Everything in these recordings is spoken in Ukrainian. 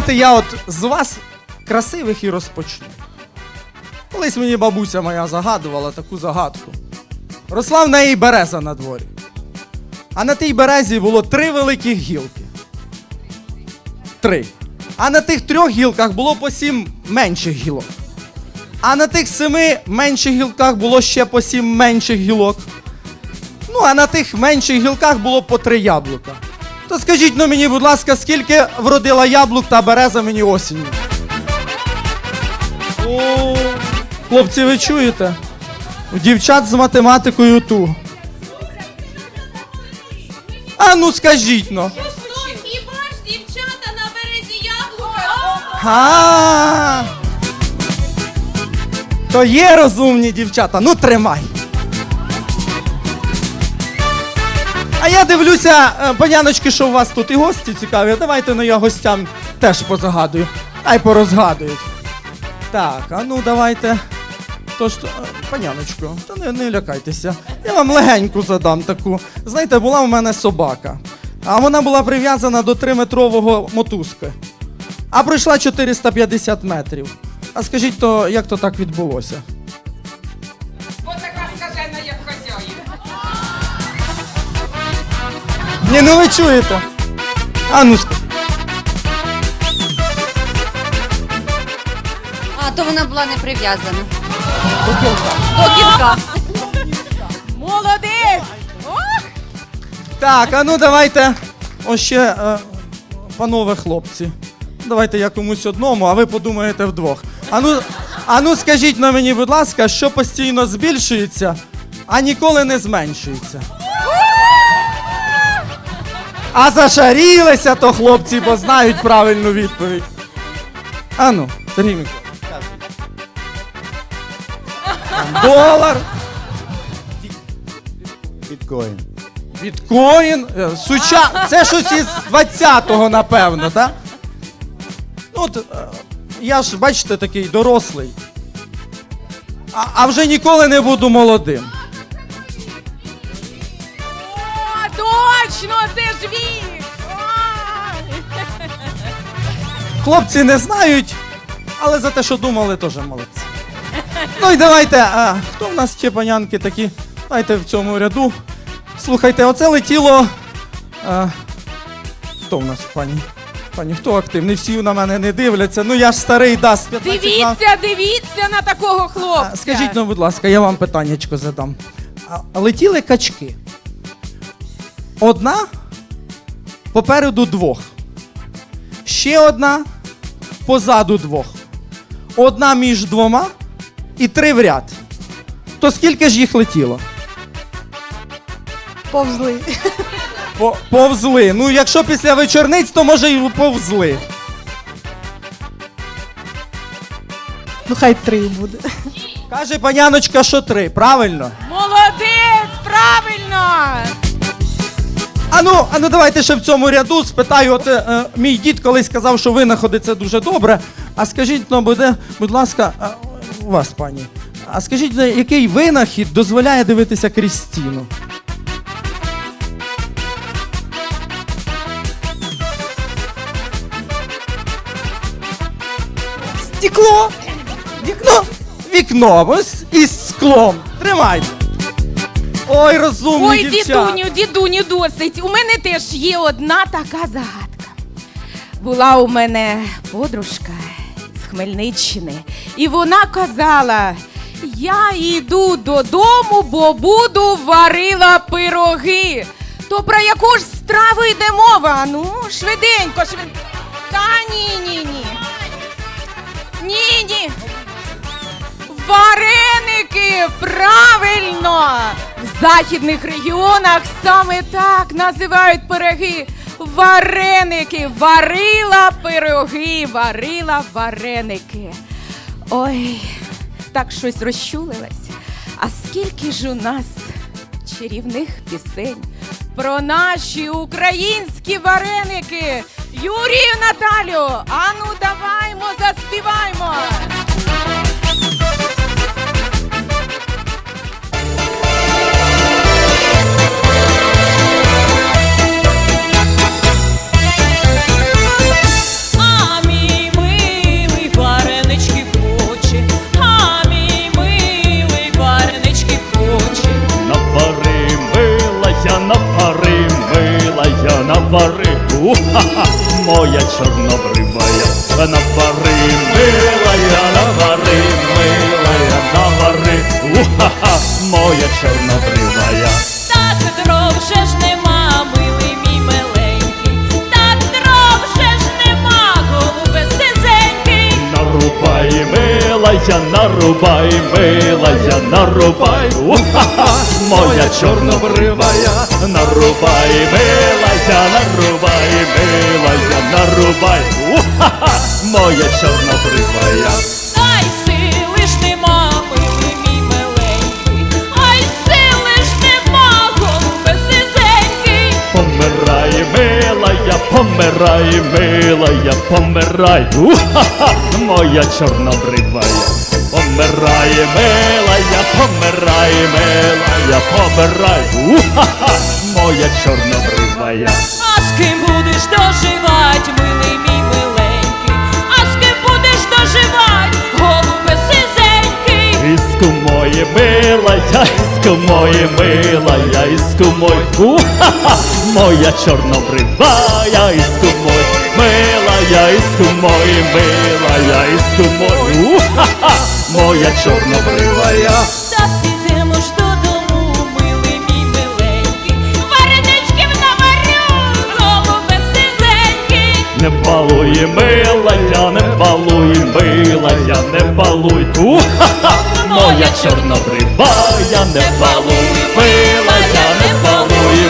давайте я от з вас красивих і розпочну. Колись мені бабуся моя загадувала таку загадку. Росла в неї береза на дворі. А на тій березі було три великих гілки. Три. А на тих трьох гілках було по сім менших гілок. А на тих семи менших гілках було ще по сім менших гілок. Ну, а на тих менших гілках було по три яблука. То скажіть ну мені, будь ласка, скільки вродила яблук та береза мені осінню? О, хлопці, ви чуєте? У дівчат з математикою ту. А ну скажіть ну. Ну, хіба ж дівчата на березі яблука? А. То є розумні дівчата, ну тримай. А я дивлюся, е, паняночки, що у вас тут і гості цікаві. Давайте ну я гостям теж позагадую. Ай порозгадують. Так, а ну давайте. Тож, е, паняночко, та не, не лякайтеся. Я вам легеньку задам таку. Знаєте, була в мене собака. А вона була прив'язана до 3-метрового мотузки. А пройшла 450 метрів. А скажіть, то як то так відбулося? Ні, ну ви чуєте. А ну А, то вона була не прив'язана. До кілка. Молодець! Ох! Так, а ну давайте. Ось ще, е, панове хлопці. Давайте я комусь одному, а ви подумаєте вдвох. А ну, а ну скажіть на мені, будь ласка, що постійно збільшується, а ніколи не зменшується. А зашарілися то хлопці, бо знають правильну відповідь. А ну, Сергій Миколаївич, Долар. Біткоін. Біткоін, е, суча... це щось із 20-го, напевно, так? Ну, от, е, я ж, бачите, такий дорослий. А, а вже ніколи не буду молодим. Хлопці не знають, але за те, що думали, теж молодці. Ну і давайте, а, хто в нас ще панянки такі? Давайте в цьому ряду. Слухайте, оце летіло. А, хто в нас, пані? Пані, хто активний? Всі на мене не дивляться. Ну я ж старий, да, з 15 на- Дивіться, дивіться на такого хлопця. А, Скажіть, ну, будь ласка, я вам питаннячко задам. А, летіли качки. Одна попереду двох. Ще одна позаду двох. Одна між двома і три в ряд. То скільки ж їх летіло? Повзли. По- повзли. Ну, якщо після вечорниць, то може й повзли. Ну хай три буде. Каже паняночка, що три, правильно? Молодець, правильно! А ну, а ну давайте ще в цьому ряду спитаю. Оце е, мій дід колись сказав, що винаходи це дуже добре. А скажіть, ну, буде, будь ласка, а, у вас, пані. А скажіть, який винахід дозволяє дивитися крізь стіну? Стекло! Вікно! Вікно! Ось із склом. Тримайте. Ой, розумні Ой, дівчата. дідуню, дідуню, досить. У мене теж є одна така загадка. Була у мене подружка з Хмельниччини, і вона казала: Я йду додому, бо буду варила пироги. То про яку ж страву йде мова? Ну, швиденько, швиденько. Та ні, ні, ні. Ні, ні. Вареники! Правильно! В західних регіонах саме так називають пироги. Вареники! Варила пироги, варила вареники. Ой, так щось розчулилась. А скільки ж у нас чарівних пісень про наші українські вареники! Юрію Наталю! Ану, даваймо, моя чорнобривая, навари, милая, навари, милая, навари, уха-ха, моя чорнобривая. Так дров же ж нема, милий мій миленький, так дров же ж нема, голубе сизенький. Нарубай, милая, нарубай, милая, нарубай, уха-ха, моя чорнобривая, нарубай, милая, нарубай, милая, нарубай, уха-ха, моя чорнобривая. Помирай, милая, помирай, уха-ха, моя чорнобривая. Помирай, милая, помирай, милая, помирай, уха-ха, моя чорнобривая. А з ким будеш доживать, милий мій миленький, а з ким будеш доживать, Іску моє милая, іску моє милая, іску мой, уха-ха, моя чорнобривая, іску мой, милая, іску моє милая, іску мой, уха-ха, моя чорнобривая. Та підемо ж додому, милий мій миленький, вареничків наварю, голубе сизенький. Не балуй, милая, не балуй, милая, не балуй, уха-ха, моя я не балуй, я не балуй,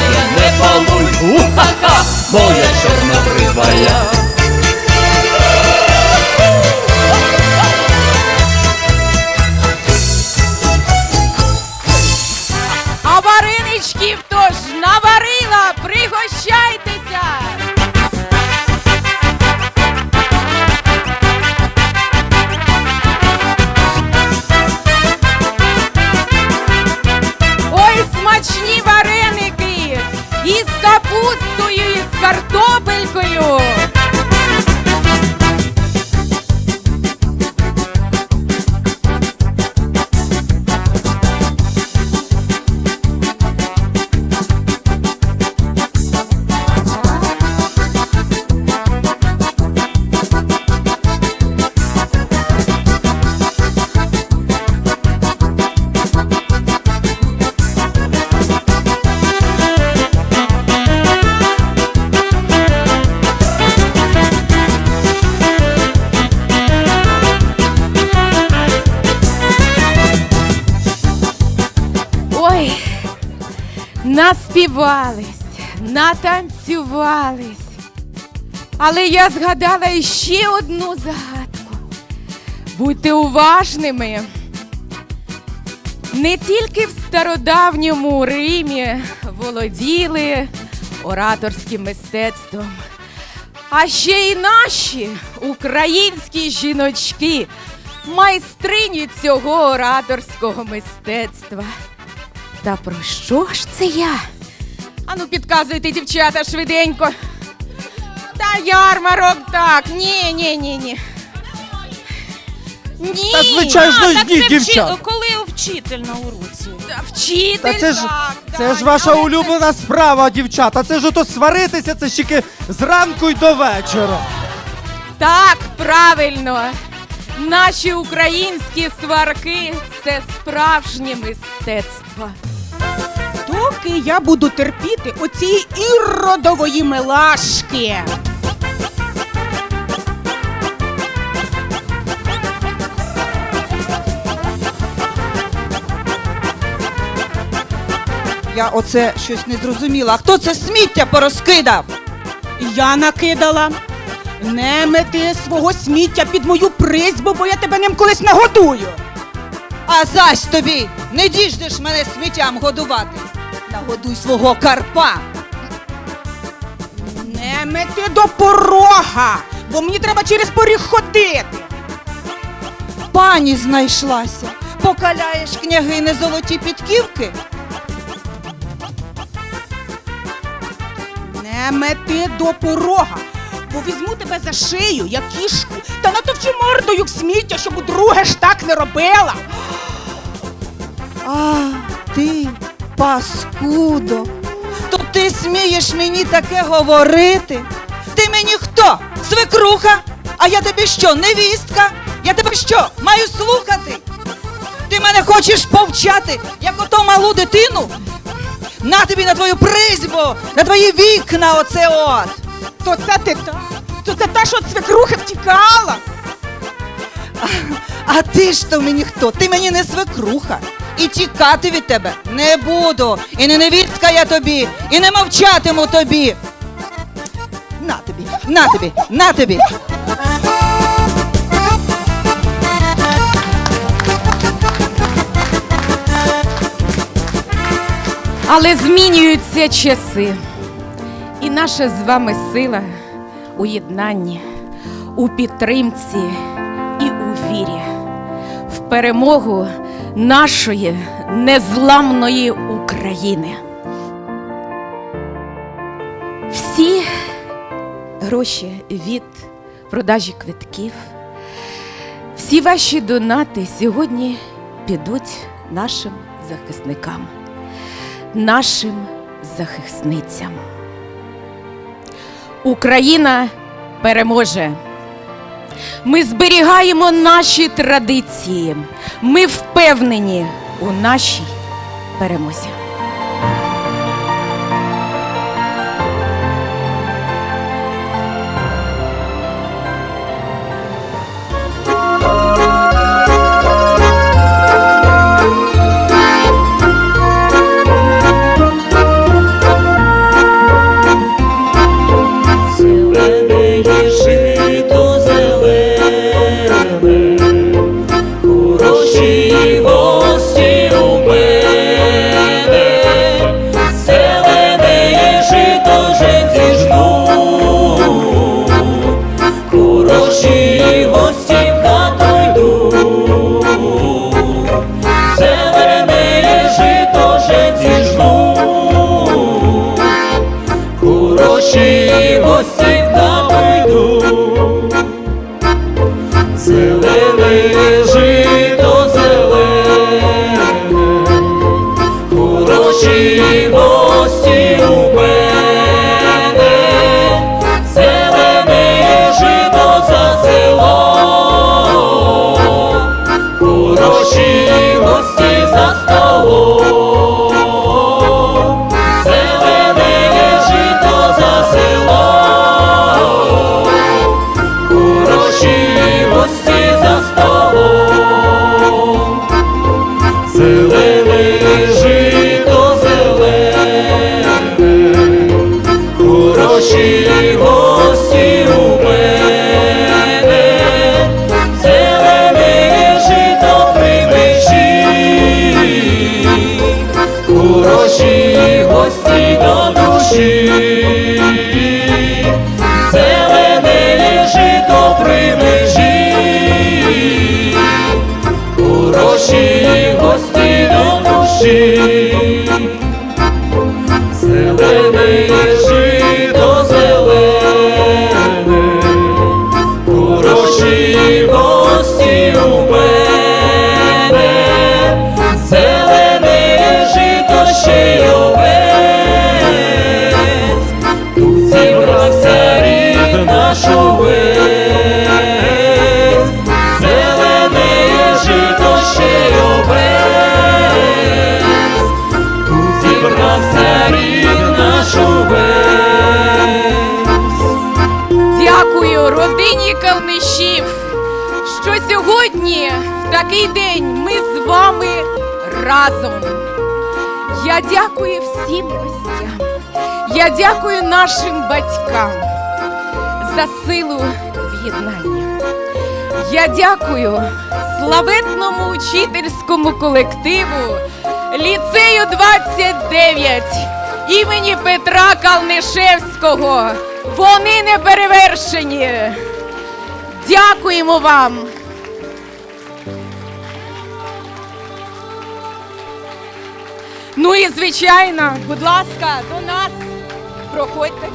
я не балуй, уха-ха, моя чорнобрива А наспівались, натанцювались. Але я згадала ще одну загадку. Будьте уважними. Не тільки в стародавньому Римі володіли ораторським мистецтвом, а ще й наші українські жіночки, майстрині цього ораторського мистецтва. Та про що ж це я? Ану, підказуйте, дівчата, швиденько. Та ярмарок так. Ні, ні, ні, ні. Ні. Та звичайно ж так ні, це дівчат. вчи- коли вчитель на уроці. Та Вчитель, Та це ж, так, це так, ж ваша але- улюблена справа, дівчата. Це ж ото сваритися, це ж тільки зранку й до вечора. Так, правильно. Наші українські сварки це справжнє мистецтво. Доки я буду терпіти оцієї іродової милашки. Я оце щось не зрозуміла. Хто це сміття порозкидав? Я накидала. Не мети свого сміття під мою призьбу, бо я тебе ним колись нагодую. А зась тобі не діждеш мене сміттям годувати. Нагодуй свого карпа. Не мети до порога, бо мені треба через поріг ходити. Пані знайшлася. Покаляєш княгини золоті підківки. Не мети до порога, бо візьму тебе за шию, як кішку, та натовчу мордою в сміття, щоб удруге ж так не робила. А, ти, паскудо. То ти смієш мені таке говорити? Ти мені хто? Свекруха? А я тобі що, невістка? Я тебе що, маю слухати? Ти мене хочеш повчати, як ото малу дитину? На тобі на твою призьбу, на твої вікна оце от. То це ти та? То це та, що від свекрухи втікала. А ти ж то мені хто? Ти мені не свекруха. І тікати від тебе не буду. І не невістка я тобі, і не мовчатиму тобі. На тобі, на тобі, на тобі. Але змінюються часи. І наша з вами сила у єднанні, у підтримці і у вірі, в перемогу нашої незламної України. Всі гроші від продажі квитків, всі ваші донати сьогодні підуть нашим захисникам нашим захисницям. Україна переможе. Ми зберігаємо наші традиції. Ми впевнені у нашій перемозі. Разом. Я дякую всім гостям. Я дякую нашим батькам за силу в'єднання. Я дякую славетному учительському колективу ліцею 29 імені Петра Калнишевського. Вони не перевершені. Дякуємо вам. Ну і звичайно, будь ласка, до нас проходьте.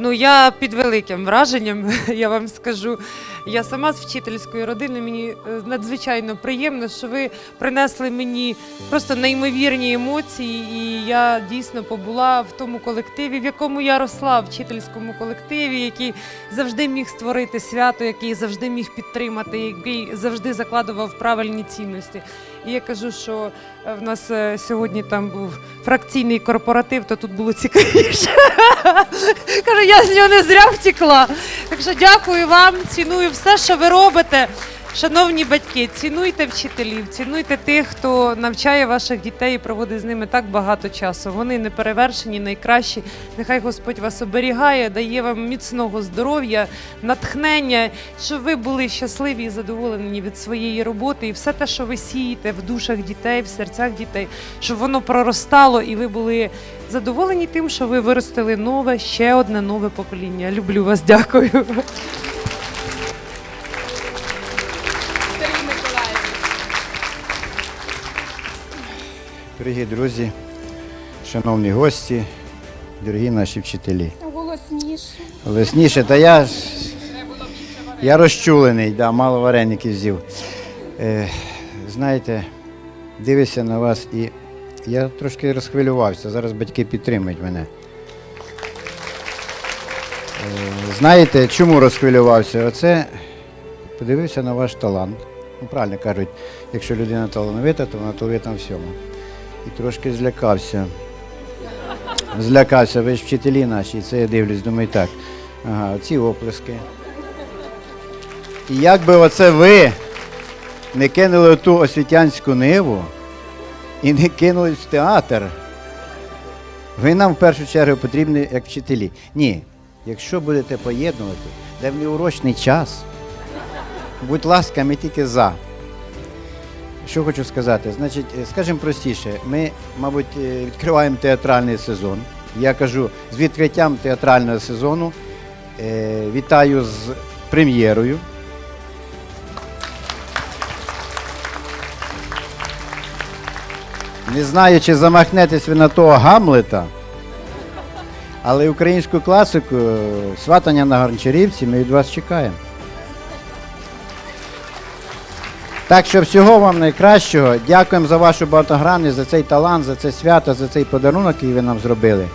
Ну, я під великим враженням, я вам скажу. Я сама з вчительської родини. Мені е, надзвичайно приємно, що ви принесли мені просто неймовірні емоції. І я дійсно побула в тому колективі, в якому я росла, в вчительському колективі, який завжди міг створити свято, який завжди міг підтримати, який завжди закладував правильні цінності. І я кажу, що в нас е, сьогодні там був фракційний корпоратив, то тут було цікавіше. Кажу, я з нього не зря втекла. Так що дякую вам, ціную все, що ви робите. Шановні батьки, цінуйте вчителів, цінуйте тих, хто навчає ваших дітей і проводить з ними так багато часу. Вони не перевершені, найкращі. Нехай Господь вас оберігає, дає вам міцного здоров'я, натхнення, щоб ви були щасливі і задоволені від своєї роботи, і все те, що ви сієте в душах дітей, в серцях дітей, щоб воно проростало, і ви були задоволені тим, що ви виростили нове, ще одне нове покоління. Люблю вас, дякую. Дорогі друзі, шановні гості, дорогі наші вчителі. Голосніше. Голосніше, та я, я розчулений, да, мало вареників з'їв. Е, знаєте, дивишся на вас і я трошки розхвилювався. Зараз батьки підтримують мене. Е, знаєте, чому розхвилювався? Оце подивився на ваш талант. Ну, правильно кажуть, якщо людина талановита, то вона талановита в всьому. І трошки злякався. Злякався, ви ж вчителі наші, це я дивлюсь, думаю, так. Ага, оці оплески. І як би оце ви не кинули ту освітянську ниву і не кинули в театр, ви нам в першу чергу потрібні як вчителі. Ні, якщо будете поєднувати, де в неурочний час, будь ласка, ми тільки за. Що хочу сказати? Значить, е, скажімо простіше, ми, мабуть, е, відкриваємо театральний сезон. Я кажу, з відкриттям театрального сезону е, вітаю з прем'єрою. Не знаю, чи замахнетесь ви на того Гамлета, але українську класику сватання на Гончарівці ми від вас чекаємо. Так що всього вам найкращого. Дякуємо за вашу багатогранність, за цей талант, за це свято, за цей подарунок, який ви нам зробили.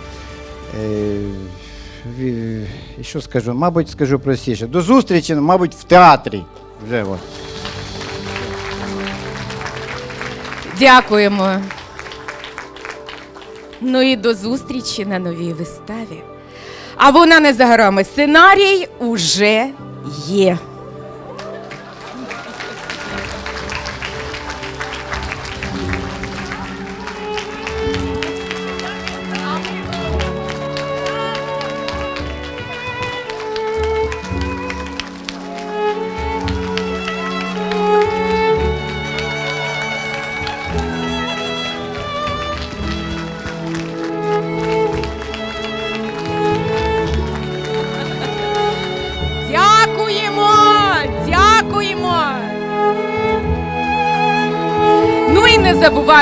Е, І що скажу? Мабуть, скажу простіше. До зустрічі, мабуть, в театрі. Вже от. Дякуємо. Ну і до зустрічі на новій виставі. А вона не за горами. Сценарій уже є.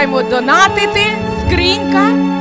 Забуваємо донатити скринька.